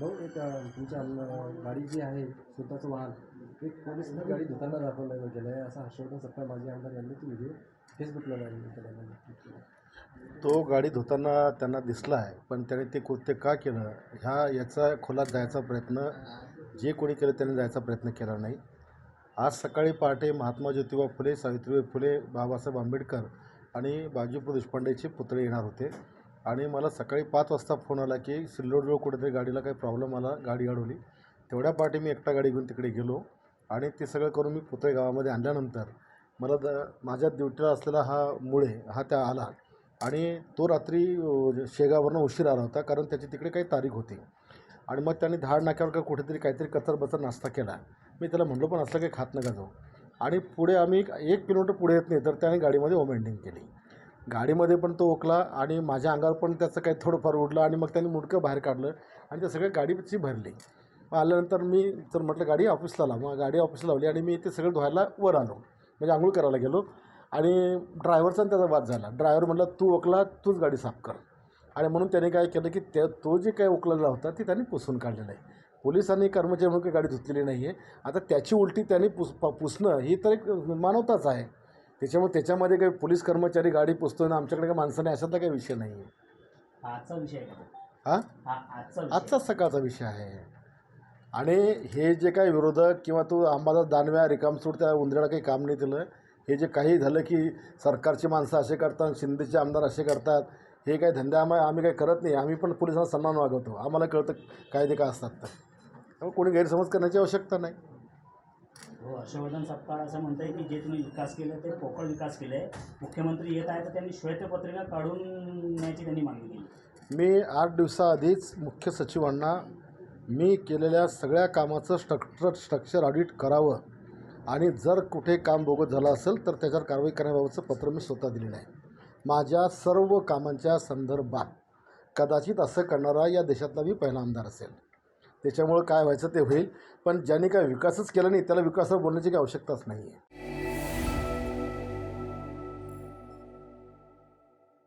भाऊ एक तुमच्या गाडी जी आहे स्वतःचं वाहन एक पोलिसांनी गाडी धुताना दाखवलं गेलं आहे असा हर्षवर्धन सत्ता माजी आमदार यांनी तो व्हिडिओ फेसबुकला तो गाडी धुताना त्यांना दिसला आहे पण त्याने ते कृत्य का केलं? ह्या याचा खोलात जायचा प्रयत्न जे कोणी केलं त्याने जायचा प्रयत्न केला नाही. आज सकाळी पहाटे महात्मा ज्योतिबा फुले सावित्रीबाई फुले बाबासाहेब आंबेडकर आणि बाजीप्रभू देशपांडेचे पुतळे येणार होते. आणि मला सकाळी पाच वाजता फोन आला की सिल्लोडजवळ कुठेतरी गाडीला काही प्रॉब्लेम आला गाडी अडवली. तेवढ्या पाठी मी एकटा गाडी घेऊन तिकडे गेलो आणि ते सगळं करून मी पुतळे गावामध्ये आणल्यानंतर मला द माझ्या ड्युटीला असलेला हा मुळे हा त्या आला आणि तो रात्री शेगावरनं उशीर आला होता कारण त्याची तिकडे काही तारीख होती. आणि मग त्याने धाड नाक्यावर का कुठेतरी काहीतरी कचर बचर नाश्ता केला. मी त्याला म्हणलो पण असलं काही खात नका जाऊ. आणि पुढे आम्ही एक किलोमीटर पुढे येत नाही तर त्याने गाडीमध्ये ओमेंडिंग केली. गाडीमध्ये पण तो ओकला आणि माझ्या अंगावर पण त्याचं काही थोडंफार उडलं आणि मग त्याने मुडकं बाहेर काढलं आणि ते सगळं गाडीची भरली. मग आल्यानंतर मी तर म्हटलं गाडी ऑफिसला लाव. मग गाडी ऑफिसला लावली आणि मी ते सगळं धुवायला वर आलो. म्हणजे आंघोळ करायला गेलो आणि ड्रायव्हरचा आणि त्याचा वाद झाला. ड्रायव्हर म्हटला तू ओकला तूच गाडी साफ कर. आणि म्हणून त्याने काय केलं की त्या तो जे काही ओकलेला होता ती त्यांनी पुसून काढलेलं आहे. पोलिसांनी कर्मचारी म्हणून काही गाडी धुतलेली नाही आहे आता त्याची उलटी त्यांनी पुस प- पुसणं ही तर एक मानवताच आहे. त्याच्यामुळे त्याच्यामध्ये काही पोलीस कर्मचारी गाडी पुसतोय ना आमच्याकडे काही माणसाने अशातला काही विषय नाही आहे. हा आजचा विषय आहे का तो? हां? हा आजचा विषय. सकाळचा विषय आहे. आणि हे जे काही विरोधक किंवा तो अंबादास दानव्या रिकामसूड त्या उंदराला काही काम नाही दिलं. हे जे काही झालं की सरकारची माणसं असे करतात शिंदेचे आमदार असे करतात हे काही धंदे आम्हाला आम्ही काही करत नाही. आम्ही पण पोलिसांना सन्मान वागवतो. आम्हाला कळतं कायदे काय असतात तर. त्यामुळे कोणी गैरसमज करण्याची आवश्यकता नाही. हो हर्षवर्धन सपकाळ असं म्हणत आहे की जे तुम्ही विकास केले ते पोकळ विकास केले मुख्यमंत्री येत आहे तर त्यांनी श्वेतपत्रिका काढून न्यायची त्यांनी मागणी केली. मी आठ दिवसाआधीच मुख्य सचिवांना मी केलेल्या सगळ्या कामाचं स्ट्रक्चर स्ट्रक्चर ऑडिट करावं. आणि जर कुठे काम बोगत झालं असेल तर त्याच्यावर कारवाई करण्याबाबतचं पत्र मी स्वतः दिलेलं आहे. माझ्या सर्व कामांच्या संदर्भात कदाचित असं करणारा या देशातला मी पहिला आमदार असेल. त्याच्यामुळं काय व्हायचं ते होईल. पण ज्याने काय विकासच केला नाही त्याला विकासावर बोलण्याची काही आवश्यकताच नाही आहे